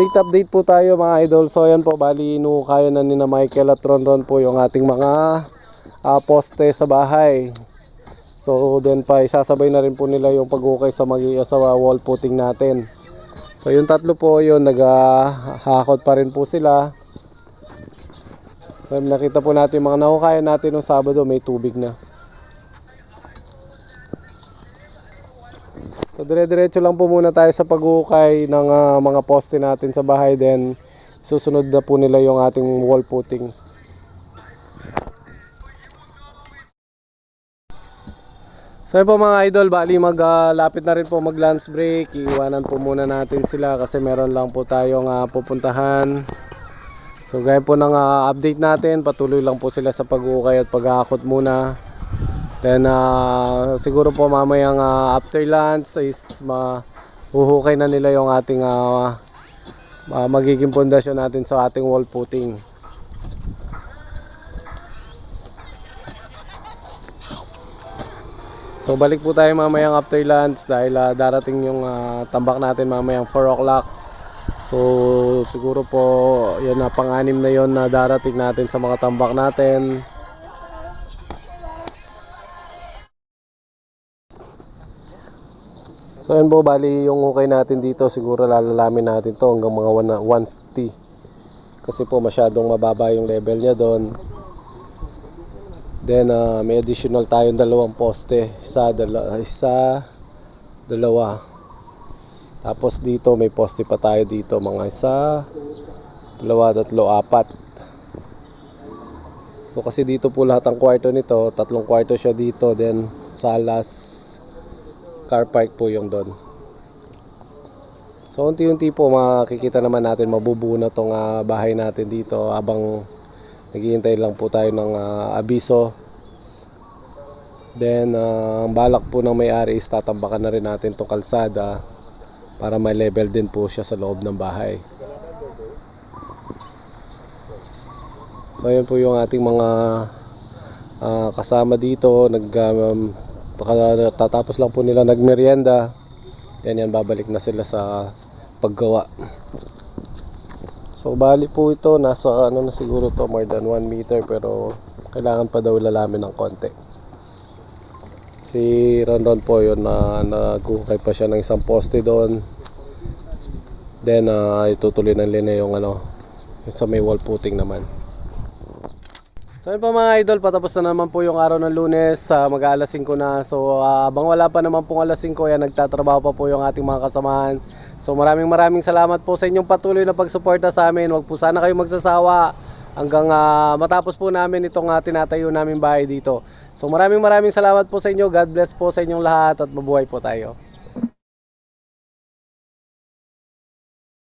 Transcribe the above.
update update po tayo mga idol. So ayan po, bali kaya na ni na Michael at Ron Ron po yung ating mga ah, poste sa bahay. So then pa isasabay na rin po nila yung pag-ukay sa mag sa wall putting natin. So yung tatlo po yun, naghahakot pa rin po sila. So nakita po natin mga nahukayan natin nung Sabado may tubig na. So dire-diretso lang po muna tayo sa pag-ukay ng ah, mga poste natin sa bahay then susunod na po nila yung ating wall putting. So po mga idol, bali maglapit na rin po mag lunch break. Iiwanan po muna natin sila kasi meron lang po tayong ah, pupuntahan. So gaya po ng ah, update natin, patuloy lang po sila sa pag-ukay at paghahakot muna. Then ah, siguro po mamayang ah, after lunch is mahuhukay na nila yung ating ah, ah, magiging pundasyon natin sa ating wall putting. So balik po tayo mamayang after lunch dahil ah, darating yung ah, tambak natin mamayang 4 o'clock. So siguro po yan na pang-anim na yon na darating natin sa mga tambak natin. So yun po, bali yung hukay natin dito, siguro lalalamin natin to hanggang mga 1 150. Kasi po masyadong mababa yung level niya doon. Then ah, may additional tayong dalawang poste, isa, dala, isa, dalawa. Tapos dito may poste pa tayo dito, mga isa, dalawa, tatlo, apat. So kasi dito po lahat ang kwarto nito, tatlong kwarto siya dito, then salas, car park po yung doon. So unti-unti po makikita naman natin mabubuo na tong ah, bahay natin dito habang naghihintay lang po tayo ng ah, abiso. Then ah, ang balak po ng may-ari is tatambakan na rin natin tong kalsada para may level din po siya sa loob ng bahay. So ayun po yung ating mga ah, kasama dito nag um, tatapos lang po nila nagmerienda. Yan yan, babalik na sila sa paggawa. So bali po ito, nasa ano na siguro to more than 1 meter pero kailangan pa daw lalamin ng konti. Si Ron Ron po yun na nagukay pa siya ng isang poste doon. Then ah, itutuloy ng linya yung ano, yung sa may wall putting naman. So yun po mga idol, patapos na naman po yung araw ng lunes, uh, mag-aalas 5 na. So abang wala pa naman pong alas 5, yan nagtatrabaho pa po yung ating mga kasamahan. So maraming maraming salamat po sa inyong patuloy na pagsuporta sa amin. Huwag po sana kayo magsasawa hanggang ah, matapos po namin itong uh, tinatayo namin bahay dito. So maraming maraming salamat po sa inyo. God bless po sa inyong lahat at mabuhay po tayo.